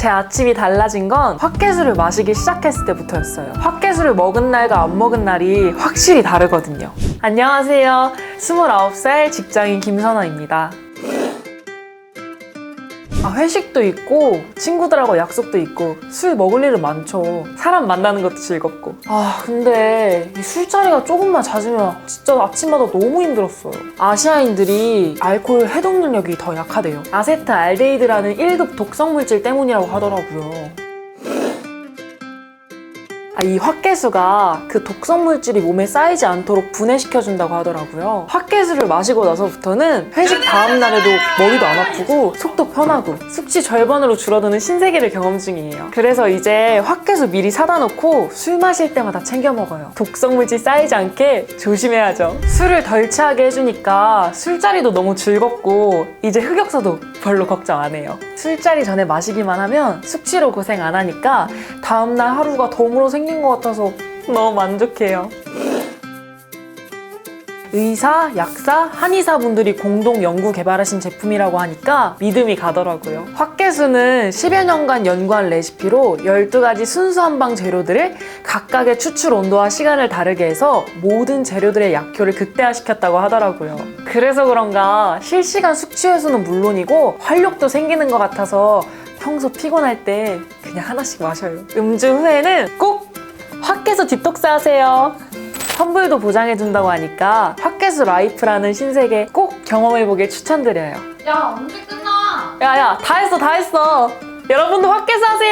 제 아침이 달라진 건 확개수를 마시기 시작했을 때부터였어요. 확개수를 먹은 날과 안 먹은 날이 확실히 다르거든요. 안녕하세요. 29살 직장인 김선아입니다. 아, 회식도 있고 친구들하고 약속도 있고 술 먹을 일은 많죠. 사람 만나는 것도 즐겁고. 아 근데 이 술자리가 조금만 잦으면 진짜 아침마다 너무 힘들었어요. 아시아인들이 알코올 해독 능력이 더 약하대요. 아세트 알데히드라는 1급 독성 물질 때문이라고 하더라고요. 아, 이 확개수가 그 독성 물질이 몸에 쌓이지 않도록 분해시켜준다고 하더라고요. 확개수를 마시고 나서부터는 회식 다음 날에도 머리도 안 아프고 속도 편하고 숙취 절반으로 줄어드는 신세계를 경험 중이에요. 그래서 이제 확개수 미리 사다 놓고 술 마실 때마다 챙겨 먹어요. 독성 물질 쌓이지 않게 조심해야죠. 술을 덜 취하게 해주니까 술자리도 너무 즐겁고 이제 흑역사도 별로 걱정 안 해요. 술자리 전에 마시기만 하면 숙취로 고생 안 하니까 다음날 하루가 덤으로 생긴 것 같아서 너무 만족해요. 의사, 약사, 한의사 분들이 공동 연구 개발하신 제품이라고 하니까 믿음이 가더라고요. 확개수는 10여 년간 연구한 레시피로 12가지 순수 한 방 재료들을 각각의 추출 온도와 시간을 다르게 해서 모든 재료들의 약효를 극대화시켰다고 하더라고요. 그래서 그런가 실시간 숙취 해소는 물론이고 활력도 생기는 것 같아서 평소 피곤할 때 그냥 하나씩 마셔요. 음주 후에는 꼭 확개수 디톡스 하세요. 선불도 보장해준다고 하니까 확개수 라이프라는 신세계 꼭 경험해보길 추천드려요. 야 언제 끝나? 야야 다 했어 다 했어. 여러분도 확개수 하세요.